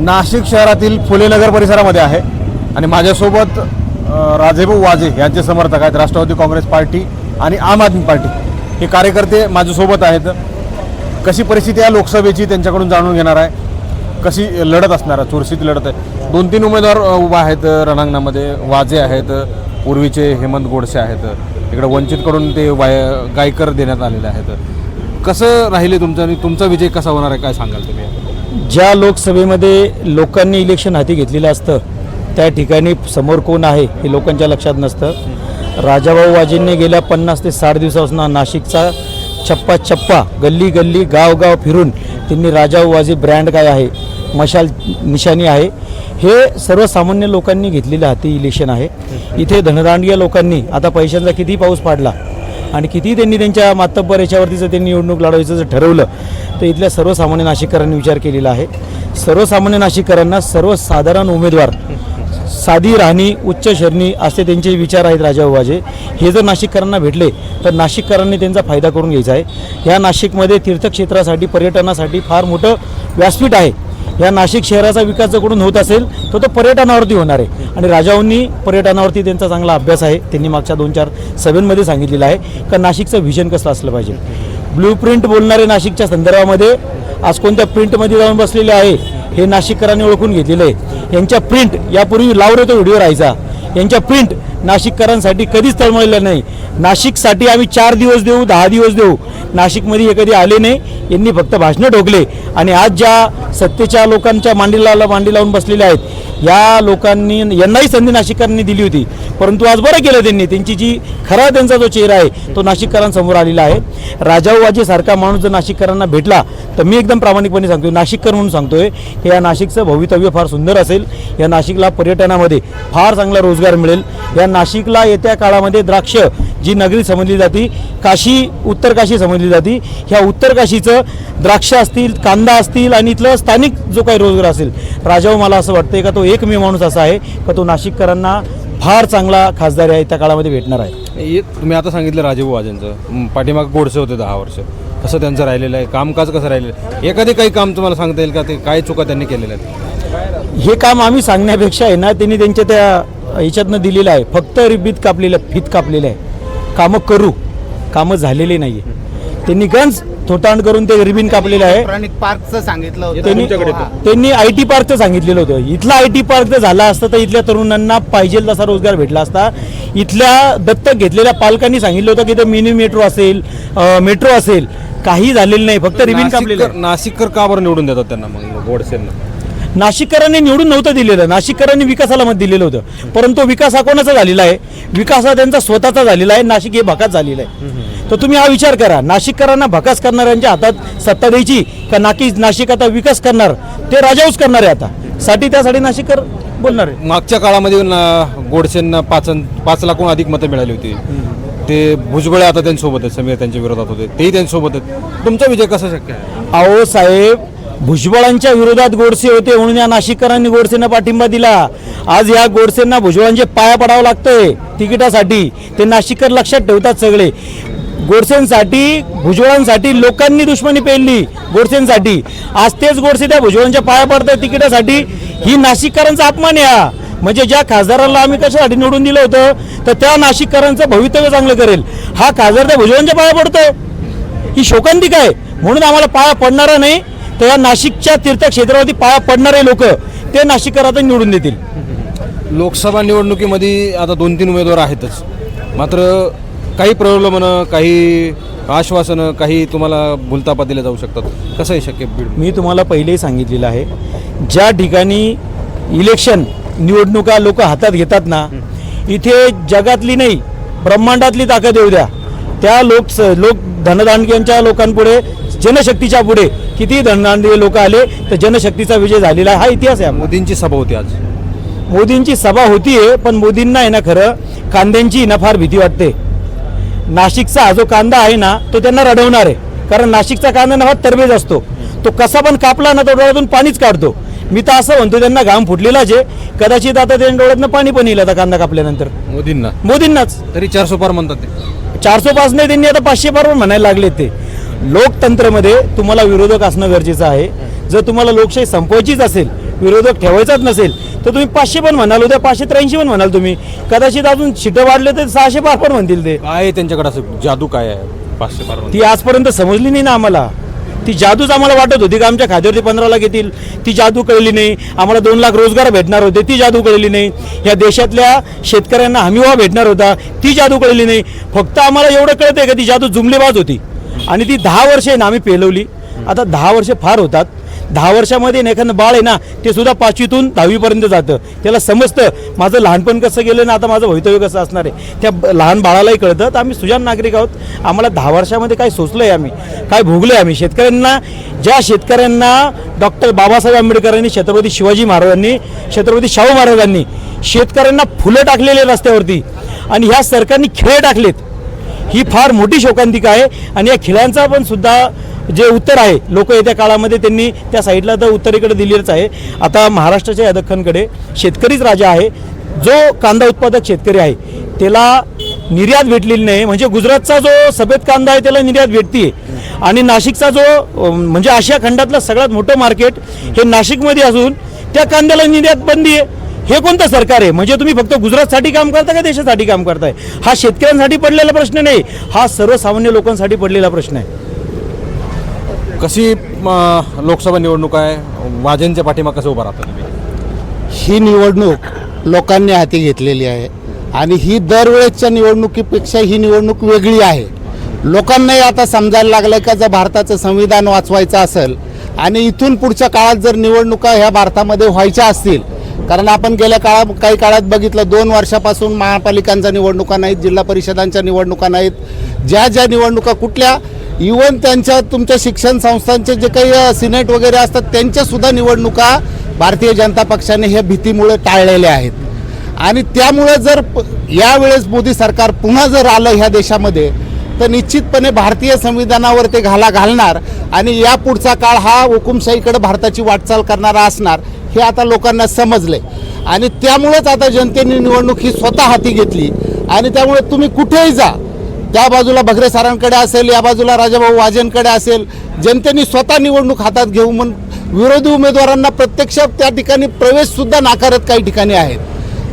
नाशिक शहरातील फुलेनगर परिसरामध्ये आहे. आणि माझ्यासोबत राजेभाऊ वाजे यांचे समर्थक आहेत. राष्ट्रवादी काँग्रेस पार्टी आणि आम आदमी पार्टी. हे कार्यकर्ते माझ्यासोबत आहेत. कशी परिस्थिती आहे लोकसभेची त्यांच्याकडून जाणून घेणार आहे. कशी लढत असणार आहे? चुरशीत लढत आहे. दोन तीन उमेदवार उभा आहेत रणांगणामध्ये. वाजे आहेत. पूर्वीचे हेमंत गोडसे आहेत. इकडे वंचितकडून ते वाय गायकर देण्यात आलेले आहेत. कसं राहिले तुमचं आणि तुमचा विजय कसा होणार आहे? काय सांगाल तुम्ही? ज्या लोकसभेमध्ये लोकांनी इलेक्शन हाती घेतलेलं असतं त्या ठिकाणी समोर कोण आहे हे लोकांच्या लक्षात नसतं. राजाभाऊ वाजेंनी गेल्या पन्नास ते साठ दिवसापासून नाशिकचा छप्पा छप्पा गल्ली गल्ली गाव गाव फिरून त्यांनी राजाभाऊ वाजे ब्रँड काय आहे मशाल निशाणी आहे हे सर्वसामान्य लोकांनी घेतलेलं हाती इलेक्शन आहे. इथे धनदांडग्या लोकांनी आता पैशांचा किती पाऊस पाडला आणि किती त्यांनी त्यांच्या मातब्बर याच्यावरती जर त्यांनी निवडणूक लढवायचं जर ठरवलं तर इथल्या सर्वसामान्य नाशिककरांनी विचार केलेला आहे. सर्वसामान्य नाशिककरांना सर्वसाधारण उमेदवार साधी राहणी उच्च शरणी असे त्यांचे विचार आहेत राजा हे जर नाशिककरांना भेटले तर नाशिककरांनी त्यांचा फायदा करून घ्यायचा आहे. ह्या नाशिकमध्ये तीर्थक्षेत्रासाठी पर्यटनासाठी फार मोठं व्यासपीठ आहे. या नाशिक शहराचा विकास जर होत असेल तर तो पर्यटनावरती होणार आहे. आणि राजाऊंनी पर्यटनावरती त्यांचा चांगला अभ्यास आहे त्यांनी मागच्या दोन चार सभेंमध्ये सांगितलेलं आहे का नाशिकचं व्हिजन कसं असलं पाहिजे? ब्ल्यू प्रिंट बोलणारे नाशिकच्या संदर्भामध्ये आज कोणत्या प्रिंटमध्ये जाऊन बसलेले आहे हे नाशिककरांनी ओळखून घेतलेलं आहे. यांच्या प्रिंट यापूर्वी लावरे तो व्हिडिओ राहायचा. यांच्या प्रिंट नाशिककरांसाठी कधीच तळमळलं नाही. नाशिकसाठी आम्ही चार दिवस देऊ दहा दिवस देऊ. नाशिकमध्ये हे कधी आले नाही. यांनी फक्त भाषणं ठोकले. आणि आज ज्या सत्तेच्या लोकांच्या मांडीला मांडी लावून बसलेल्या आहेत या लोकांनी यांनाही संधी नाशिककरांनी दिली होती. परंतु आज बरं केलं त्यांनी. त्यांची जी खरा त्यांचा जो चेहरा आहे तो नाशिककरांसमोर आलेला आहे. राजाऊ सारखा माणूस जर नाशिककरांना भेटला तर मी एकदम प्रामाणिकपणे सांगतोय नाशिककर म्हणून सांगतोय हे या नाशिकचं भवितव्य फार सुंदर असेल. या नाशिकला पर्यटनामध्ये फार चांगला रोजगार मिळेल. या नाशिकला येत्या काळामध्ये द्राक्ष जी नगरी समजली जाती काशी उत्तर काशी समजली जाती. ह्या उत्तर काशीचं द्राक्ष असतील कांदा असतील आणि इथलं स्थानिक जो काही रोजगार असेल राजाऊ मला असं वाटतं का तो एकमेव माणूस असा आहे का तो नाशिककरांना फार चांगला खासदार आहे त्या काळामध्ये भेटणार आहे? तुम्ही आता सांगितलं राजीव वाजेंचं. पाठीमाग गोडसे होते दहा वर्ष. कसं त्यांचं राहिलेलं आहे कामकाज कसं राहिलेलं आहे? एखादी काही काम तुम्हाला सांगता येईल का? ते काय चुका त्यांनी केलेल्या आहेत? हे काम आम्ही सांगण्यापेक्षा आहे ना त्यांनी त्यांच्या त्या ह्याच्यातनं दिलेलं आहे. फक्त रिबीत कापलेलं फित कापलेलं आहे. कामं करू. कामं झालेली नाही आहे त्यांनी गंज थोटांड करून ते रिबीन कापलेलं आहे. पार्कचं सांगितलं होतं. त्यांनी. त्यांनी आय टी पार्कचं सांगितलेलं होतं. इथला आय टी पार्क जर झाला असता तर इथल्या तरुणांना पाहिजे तसा रोजगार भेटला असता. इथल्या दत्तक घेतलेल्या पालकांनी सांगितलं होतं की ते मिनी मेट्रो असेल मेट्रो असेल. काही झालेलं नाही. फक्त रिबीन कापलेलं नाशिककर का बरं निवडून देतात त्यांना मग? गोडसेंना नाशिककरांनी निवडून नव्हतं दिलेलं. नाशिककरांनी विकासाला मत दिलेलं होतं. परंतु विकास हा कोणाचा झालेला आहे? विकास हा त्यांचा स्वतःचा झालेला आहे. नाशिक हे भकास झालेलं आहे. तर तुम्ही हा विचार करा. नाशिककरांना भकास करणाऱ्यांच्या हातात सत्ता द्यायची का नाकी नाशिक आता विकास करणार? ते राजाऊच करणार आहे आता. साठी त्यासाठी नाशिककर बोलणार आहे. मागच्या काळामध्ये गोडसेंना पाच पाच लाखहून अधिक मतं मिळाली होती. ते भुजबळे आता त्यांच्यासोबत आहेत समीर त्यांच्या विरोधात होते. तेही त्यांच्यासोबत आहेत तुमचा विजय कसा शक्य आहे? अहो साहेब भुजबळांच्या विरोधात गोडसे होते म्हणून या नाशिककरांनी गोडसेंना पाठिंबा दिला. आज या गोडसेंना भुजबळांचे पाया पडावं लागतंय तिकिटासाठी. ते नाशिककर लक्षात ठेवतात सगळे. गोडसेंसाठी भुजबळांसाठी लोकांनी दुश्मनी पेरली गोडसेंसाठी. आज तेच गोडसे त्या भुजबळांच्या पाया पडतात तिकिटासाठी. ही नाशिककरांचा अपमान आहे हा. म्हणजे ज्या खासदाराला आम्ही कशासाठी निवडून दिलं होतं तर त्या नाशिककरांचं भवितव्य चांगलं करेल. हा खासदार त्या भुजबळांच्या पाया पडतोय. ही शोकांतिक आहे. म्हणून आम्हाला पाया पडणारा नाही. तर या नाशिकच्या तीर्थक्षेत्रावरती पाया पडणारे लोक ते नाशिककर आता निवडून देतील. लोकसभा निवडणुकीमध्ये आता दोन तीन उमेदवार आहेतच. मात्र काही प्रलोभनं काही आश्वासनं काही तुम्हाला भूलतापा दिल्या जाऊ शकतात. कसं आहे शक्य बीड? मी तुम्हाला पहिलेही सांगितलेलं आहे ज्या ठिकाणी इलेक्शन निवडणुका लोक हातात घेतात ना इथे जगातली नाही ब्रह्मांडातली ताकद येऊ द्या. त्या लोक लोक धनदांडग्यांच्या लोकांपुढे जनशक्तीच्या पुढे किती धनदांडगे लोक आले तर जनशक्तीचा विजय झालेला हा इतिहास आहे. मोदींची सभा होती आज. मोदींची सभा होतीये पण मोदींना आहे ना खरं कांद्यांची ना फार भीती वाटते. नाशिकचा हा जो कांदा आहे ना तो त्यांना रडवणार आहे. कारण नाशिकचा कांदा ना तरबेज असतो. तो कसा पण कापला ना तो डोळ्यातून पाणीच काढतो. मी तर असं म्हणतो त्यांना घाम फुटलेलाच आहे. कदाचित आता त्यांच्या डोळ्यातनं पाणी पण येईल आता कांदा कापल्यानंतर. मोदींना. मोदींनाच. तरी चारशे पार म्हणतात ते. चारशे पाच नाही त्यांनी आता पाचशे पार पण म्हणायला लागले ते. लोकतंत्रमध्ये तुम्हाला विरोधक असणं गरजेचं आहे. जर तुम्हाला लोकशाही संपवायचीच असेल विरोधक ठेवायचाच नसेल तर तुम्ही पाचशे पण म्हणाल उद्या पाचशे त्र्याऐंशी पण म्हणाल तुम्ही. कदाचित अजून शिटं वाढले तर सहाशे पार पण म्हणतील ते. काय आहे त्यांच्याकडे असं? जादू काय आहे? पाचशे बारा ती आजपर्यंत समजली नाही ना आम्हाला. ती जादूच आम्हाला वाटत होती का आमच्या खात्यावरती पंधरा लाख येतील? ती जादू कळली नाही. आम्हाला दोन लाख रोजगार भेटणार होते ती जादू कळली नाही. या देशातल्या शेतकऱ्यांना हमीभाव भेटणार होता ती जादू कळली नाही. फक्त आम्हाला एवढं कळत आहे का ती जादू जुमलेबाज होती? आणि ती दहा वर्ष आहे ना आम्ही पेलवली. आता दहा वर्ष फार होतात. दहा वर्षामध्ये ना एखादं बाळ आहे ना ते सुद्धा पाचवीतून दहावीपर्यंत जातं. त्याला समजतं माझं लहानपण कसं गेलं ना आता माझं भवितव्य कसं असणार आहे. त्या लहान बाळालाही कळतं. तर आम्ही सुजान नागरिक आहोत. आम्हाला दहा वर्षामध्ये काय सोचलं आहे आम्ही काय भोगलं आहे आम्ही. शेतकऱ्यांना ज्या शेतकऱ्यांना डॉक्टर बाबासाहेब आंबेडकरांनी छत्रपती शिवाजी महाराजांनी छत्रपती शाहू महाराजांनी शेतकऱ्यांना फुलं टाकलेले रस्त्यावरती आणि ह्या सरकारने खेळ टाकलेत. ही फार मोठी शोकांतिका आहे. आणि या खिळ्यांचा पण सुद्धा जे उत्तर आहे लोक येत्या काळामध्ये त्यांनी त्या साईडला तर उत्तरेकडे दिलेलंच आहे. आता महाराष्ट्राच्या या दख्खनकडे शेतकरीच राजा आहे. जो कांदा उत्पादक शेतकरी आहे त्याला निर्यात भेटलेली नाही. म्हणजे गुजरातचा जो सफेद कांदा आहे त्याला निर्यात भेटते आणि नाशिकचा जो म्हणजे आशिया खंडातलं सगळ्यात मोठं मार्केट हे नाशिकमध्ये असून त्या कांद्याला निर्यात बंदी आहे हे कोणतं सरकार आहे? म्हणजे तुम्ही फक्त गुजरातसाठी काम करता का देशासाठी काम करताय? हा शेतकऱ्यांसाठी पडलेला प्रश्न नाही हा सर्वसामान्य लोकांसाठी पडलेला प्रश्न आहे. कशी लोकसभा निवडणूक आहे? वाजेंच्या पाठीमाग कसं उभा राहता तुम्ही? ही निवडणूक लोकांनी हाती घेतलेली आहे. आणि ही दरवेळेसच्या निवडणुकीपेक्षा ही निवडणूक वेगळी आहे. लोकांनाही आता समजायला लागलं का जर भारताचं संविधान वाचवायचं असेल आणि इथून पुढच्या काळात जर निवडणुका ह्या भारतामध्ये व्हायच्या असतील कारण आपण गेल्या काळा काही काळात बघितलं दोन वर्षापासून महापालिकांच्या निवडणुका नाहीत जिल्हा परिषदांच्या निवडणुका नाहीत. ज्या ज्या निवडणुका कुठल्या इवन त्यांच्या तुमच्या शिक्षण संस्थांचे जे काही सिनेट वगैरे असतात त्यांच्यासुद्धा निवडणुका भारतीय जनता पक्षाने हे भीतीमुळे टाळलेल्या आहेत. आणि त्यामुळे जर यावेळेस मोदी सरकार पुन्हा जर आलं ह्या देशामध्ये तर निश्चितपणे भारतीय संविधानावर ते घाला घालणार आणि या पुढचा काळ हा हुकुमशाहीकडे भारताची वाटचाल करणारा असणार. हे आता लोकांना समजलं. आहे आणि त्यामुळेच आता जनतेने निवडणूक ही स्वतः हाती घेतली. आणि त्यामुळे तुम्ही कुठेही जा. त्या बाजूला भगरे सरांकडे असेल या बाजूला राजाभाऊ वाजेंकडे असेल जनतेने स्वतः निवडणूक हातात घेऊ म्हणून विरोधी उमेदवारांना प्रत्यक्ष त्या ठिकाणी प्रवेशसुद्धा नाकारत काही ठिकाणी आहेत.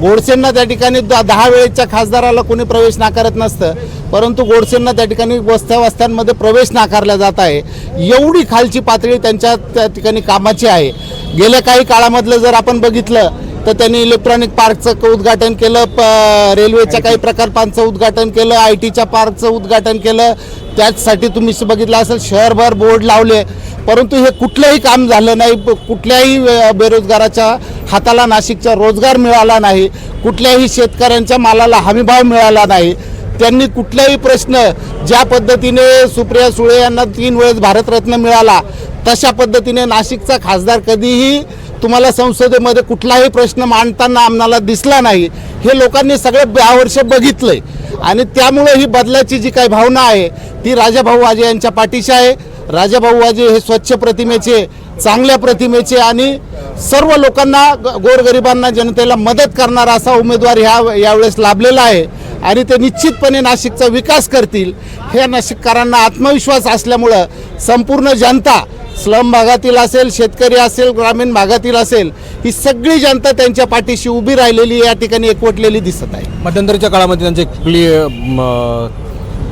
गोडसेंना त्या ठिकाणी द- दहा वेळेच्या खासदाराला कोणी प्रवेश नाकारत नसतं. परंतु गोडसेंना त्या ठिकाणी वस्त्या वस्त्यांमध्ये प्रवेश नाकारला जात आहे. एवढी खालची पातळी त्यांच्या त्या ठिकाणी कामाची आहे. गेल्या काही काळामधलं जर आपण बघितलं तर त्यांनी इलेक्ट्रॉनिक पार्कचं उद्घाटन केलं प रेल्वेच्या काही प्रकल्पांचं उद्घाटन केलं आय टीच्या पार्कचं उद्घाटन केलं. त्याचसाठी तुम्ही बघितलं असेल शहरभर बोर्ड लावले. परंतु हे कुठलंही काम झालं नाही. कुठल्याही बेरोजगाराच्या हाताला नाशिकचा रोजगार मिळाला नाही. कुठल्याही शेतकऱ्यांच्या मालाला हमीभाव मिळाला नाही. त्यांनी कुठलाही प्रश्न ज्या पद्धतीने सुप्रिया सुळे यांना तीन वेळेस भारतरत्न मिळाला तशा पद्धतीने नाशिकचा खासदार कधीही तुम्हाला संसदेमध्ये कुठलाही प्रश्न मांडताना आम्हाला दिसला नाही. हे लोकांनी सगळं दहा वर्ष बघितलंय. आणि त्यामुळे ही बदलाची जी काही भावना आहे ती राजाभाऊ वाजे यांच्या पाठीशी आहे. राजाभाऊ वाजे हे स्वच्छ प्रतिमेचे चांगल्या प्रतिमेचे आणि सर्व लोकांना ग- गोरगरिबांना जनतेला मदत करणारा असा उमेदवार ह्या यावेळेस लाभलेला आहे. आणि ते निश्चितपणे नाशिकचा विकास करतील. हे नाशिककरांना आत्मविश्वास असल्यामुळं संपूर्ण जनता स्लम भागातील असेल शेतकरी असेल ग्रामीण भागातील असेल ही सगळी जनता त्यांच्या पाठीशी उभी राहिलेली या ठिकाणी एकवटलेली दिसत आहे. मध्यंतरीच्या काळामध्ये त्यांचे म,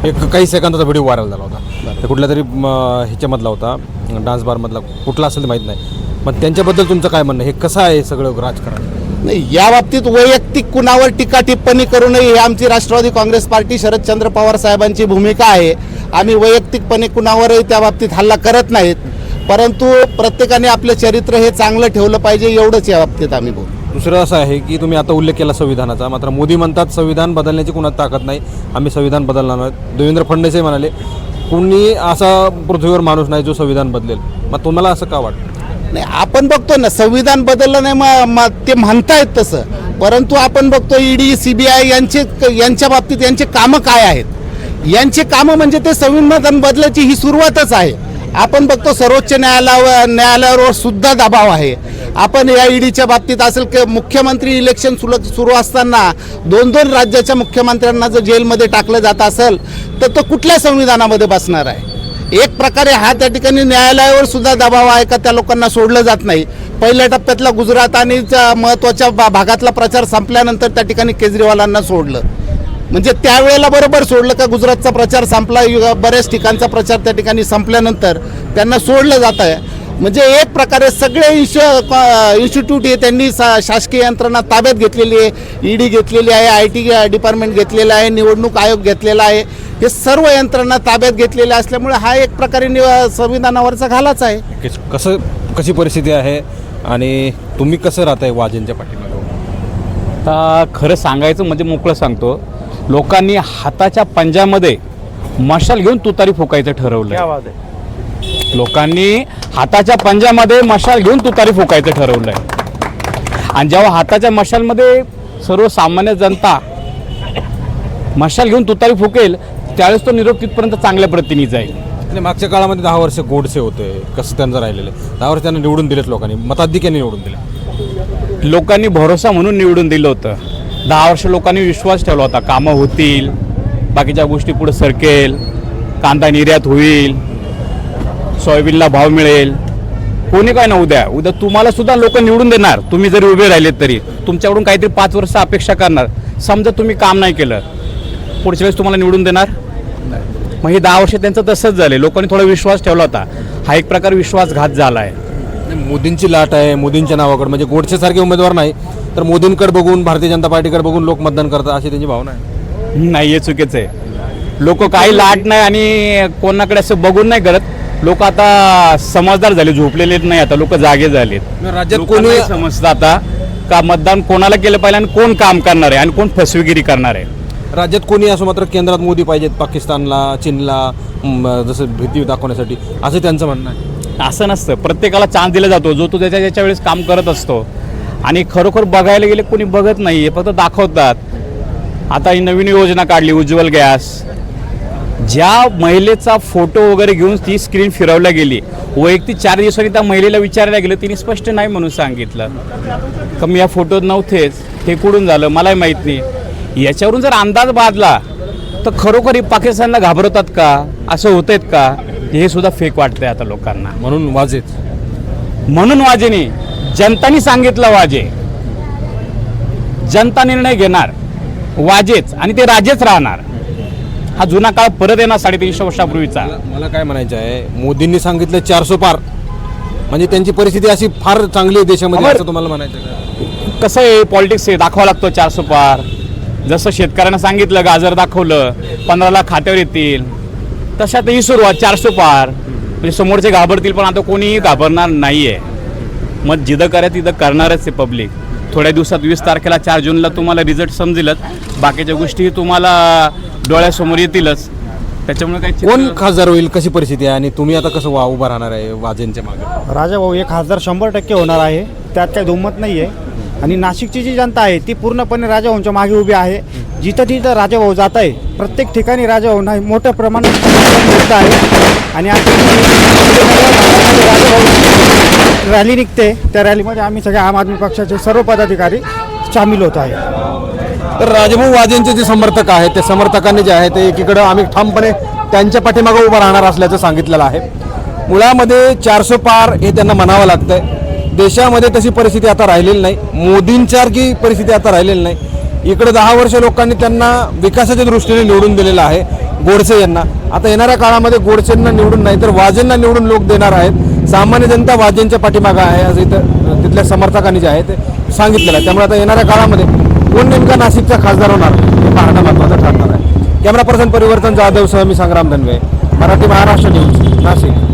एक काही सेकंदाचा व्हिडिओ व्हायरल झाला होता. ते कुठल्या तरी ह्याच्यामधला होता डान्स बारमधला कुठला असेल माहीत नाही. मग त्यांच्याबद्दल तुमचं काय म्हणणं हे कसं आहे सगळं राजकारण? नाही या बाबतीत वैयक्तिक कुणावर टीका टिप्पणी करू नये ही आमची राष्ट्रवादी काँग्रेस पार्टी शरदचंद्र पवार साहेबांची भूमिका आहे. आम्ही वैयक्तिकपणे कुणावरही त्या बाबतीत हल्ला करत नाहीत. परंतु प्रत्येकाने आपलं चरित्र हे चांगलं ठेवलं पाहिजे एवढंच या बाबतीत आम्ही बोलू. दुसरं असं आहे की तुम्ही आता उल्लेख केला संविधानाचा. मात्र मोदी म्हणतात संविधान बदलण्याची कुणात ताकद नाही. आम्ही संविधान बदलणार नाही देवेंद्र फडणवीसही म्हणाले कुणी असा पृथ्वीवर माणूस नाही जो संविधान बदलेल. मग तुम्हाला असं का वाटतं? नाही आपण बघतो ना संविधान बदललं नाही मग मग ते म्हणतायत तसं. परंतु आपण बघतो ईडी आय यांचे यांच्या बाबतीत यांचे कामं काय आहेत? यांचे कामं म्हणजे ते संविधान बदलायची ही सुरुवातच आहे. आपण बघतो सर्वोच्च न्यायालयावर न्यायालयावर सुद्धा दबाव आहे. आपण या ईडीच्या बाबतीत असेल की मुख्यमंत्री इलेक्शन सुर सुरू असताना दोन दोन राज्याच्या मुख्यमंत्र्यांना जर जेलमध्ये टाकलं जात असेल तर तो कुठल्या संविधानामध्ये बसणार आहे? एक प्रकारे हा त्या ठिकाणी न्यायालयावर सुद्धा दबाव आहे का त्या लोकांना सोडलं जात नाही. पहिल्या टप्प्यातला गुजरात आणि त्या महत्त्वाच्या भा- भागातला प्रचार संपल्यानंतर त्या ठिकाणी केजरीवालांना सोडलं. म्हणजे त्यावेळेला बरोबर सोडलं का गुजरातचा प्रचार संपला बऱ्याच ठिकाणचा प्रचार त्या ठिकाणी संपल्यानंतर त्यांना सोडलं जात आहे. म्हणजे एक प्रकारे सगळे इन्श इन्स्टिट्यूट हे त्यांनी सा शासकीय यंत्रणा ताब्यात घेतलेली आहे. ईडी घेतलेली आहे आय टी डिपार्टमेंट घेतलेलं आहे निवडणूक आयोग घेतलेला आहे. हे सर्व यंत्रणा ताब्यात घेतलेल्या असल्यामुळे हा एक प्रकारे निव संविधानावरचा घालाच आहे. किस- कसं कशी परिस्थिती आहे आणि तुम्ही कसं राहताय वाजेंच्या पाठीमागे? आता खरं सांगायचं म्हणजे मोकळं सांगतो. लोकांनी हाताच्या पंजामध्ये मशाल घेऊन तुतारी फुकायचं ठरवलं लोकांनी हाताच्या पंजामध्ये मशाल घेऊन तुतारी फुकायचं ठरवलंय. आणि जेव्हा हाताच्या मशालमध्ये सर्वसामान्य जनता मशाल घेऊन तुतारी फुकेल त्यावेळेस तो निरोप तिथपर्यंत चांगल्या प्रतीने जाईल. आणि मागच्या काळामध्ये दहा वर्ष गोडसे होते कसं त्यांचं राहिलेलं आहे. दहा वर्ष त्यांना निवडून दिलेत लोकांनी मताधिक्याने निवडून दिले लोकांनी भरोसा म्हणून निवडून दिलं होतं. दहा वर्ष लोकांनी विश्वास ठेवला होता कामं होतील बाकीच्या गोष्टी पुढे सरकेल कांदा निर्यात होईल सोयाबीनला भाव मिळेल. कोणी काय ना उद्या उद्या तुम्हाला सुद्धा लोक निवडून देणार. तुम्ही जरी उभे राहिलेत तरी. तुमच्याकडून काहीतरी पाच वर्ष अपेक्षा करणार. समजा तुम्ही काम नाही केलं. पुढच्या वेळेस तुम्हाला निवडून देणार? मग हे दहा वर्ष त्यांचं तसंच झालं. लोकांनी थोडा विश्वास ठेवला होता. हा एक प्रकार विश्वासघात झाला आहे मोदींची लाट आहे. मोदींच्या नावाकडे. म्हणजे गोडसेसारखे उमेदवार नाही. तर मोदींकडे बघून भारतीय जनता पार्टीकडे बघून लोक मतदान करतात अशी त्यांची भावना आहे. नाही हे चुकीचं आहे. लोक काही लाट नाही आणि कोणाकडे असं बघून नाही करत. लोक आता समजदार झाले झोपलेले नाही आता लोक जागे झालेत. राज्यात कोणी समजतं आता का मतदान कोणाला केलं पाहिजे आणि कोण काम करणार आहे आणि कोण फसवेगिरी करणार आहे? राज्यात कोणी असो मात्र केंद्रात मोदी पाहिजेत पाकिस्तानला चीनला जसं भीती दाखवण्यासाठी असं त्यांचं म्हणणं आहे. असं नसतं. प्रत्येकाला चान्स दिला जातो. जो तो त्याच्या त्याच्या वेळेस काम करत असतो. आणि खरोखर बघायला गेले कोणी बघत नाही हे फक्त दाखवतात. आता ही नवीन योजना काढली उज्ज्वल गॅस. ज्या महिलेचा फोटो वगैरे घेऊन ती स्क्रीन फिरवल्या गेली वैयक्तिक चार दिवसांनी त्या महिलेला विचारायला गेलं तिने स्पष्ट नाही म्हणून सांगितलं. का मी या फोटोत नव्हतेच हे कुठून झालं मलाही माहीत नाही. याच्यावरून जर अंदाज बांधला तर खरोखर ही पाकिस्तानला घाबरवतात का? असं होत का? हे सुद्धा फेक वाटतंय आता लोकांना. म्हणून वाजेत. म्हणून वाजेने जनतानी सांगितलं वाजे. जनता निर्णय घेणार वाजेच आणि ते राजेच राहणार. हा जुना काळ परत येणार साडेतीनशे वर्षापूर्वीचा. मला- काय म्हणायचं आहे मोदींनी सांगितलं चारसो पार. म्हणजे त्यांची परिस्थिती अशी फार चांगली आहे देशामध्ये असं तुम्हाला म्हणायचं आहे का? कसं आहे पॉलिटिक्स आहे दाखवा लागतो चारशे पार. जसं शेतकऱ्यांना सांगितलं गाजर दाखवलं पंधरा लाख खात्यावर येतील. तशात ही सुरुवात चारशे पार. म्हणजे समोरचे घाबरतील पण आता कोणीही घाबरणार नाहीये. मग जिथं करा तिथं करणारच आहे पब्लिक थोड्या दिवसात वीस तारखेला चार जूनला तुम्हाला रिझल्ट समजेलच. बाकीच्या गोष्टी तुम्हाला डोळ्यासमोर येतीलच. त्याच्यामुळे काही कोण चित्र- खासदार होईल? कशी परिस्थिती आहे? आणि तुम्ही आता कसं वा उभा राहणार आहे वाजेंच्या मागे? राजा भाऊ एक खासदार शंभर टक्के होणार आहे. त्यात काही दुमत नाही आहे आणि नाशिकची जी जनता आहे ती पूर्णपणे राजाभाऊंच्या मागे उभी आहे. जिथं तिथं राजाभाऊ जात आहे प्रत्येक ठिकाणी राजाभाऊंना मोठ्या प्रमाणात मिळत आहे. आणि राजाभाऊ रॅली निघते. त्या रॅलीमध्ये आम्ही सगळे आम आदमी पक्षाचे सर्व पदाधिकारी सामील होत आहे तर राजभाऊ वाजेंचे जे समर्थक आहेत ते समर्थकांनी जे आहे ते एकीकडं आम्ही ठामपणे त्यांच्या पाठीमागं उभं राहणार असल्याचं सांगितलेलं आहे. मुळामध्ये चारशे पार हे त्यांना म्हणावं लागतंय. देशामध्ये तशी परिस्थिती आता राहिलेली नाही. मोदींसारखी परिस्थिती आता राहिलेली नाही. इकडे दहा वर्ष लोकांनी त्यांना विकासाच्या दृष्टीने निवडून दिलेलं आहे गोडसे यांना. आता येणाऱ्या काळामध्ये गोडसेंना निवडून नाही तर वाजेंना निवडून लोक देणार आहेत. सामान्य जनता वाजेंच्या पाठीमागं आहे असं इथं तिथल्या समर्थकांनी जे आहे ते सांगितलेलं आहे. त्यामुळे आता येणाऱ्या काळामध्ये कोण नेमका नाशिकचा खासदार होणार हे पाहणं महत्त्वाचं ठरणार आहे. कॅमेरा पर्सन परिवर्तन जाधव सह मी संग्राम धनवे. मराठी महाराष्ट्र न्यूज नाशिक.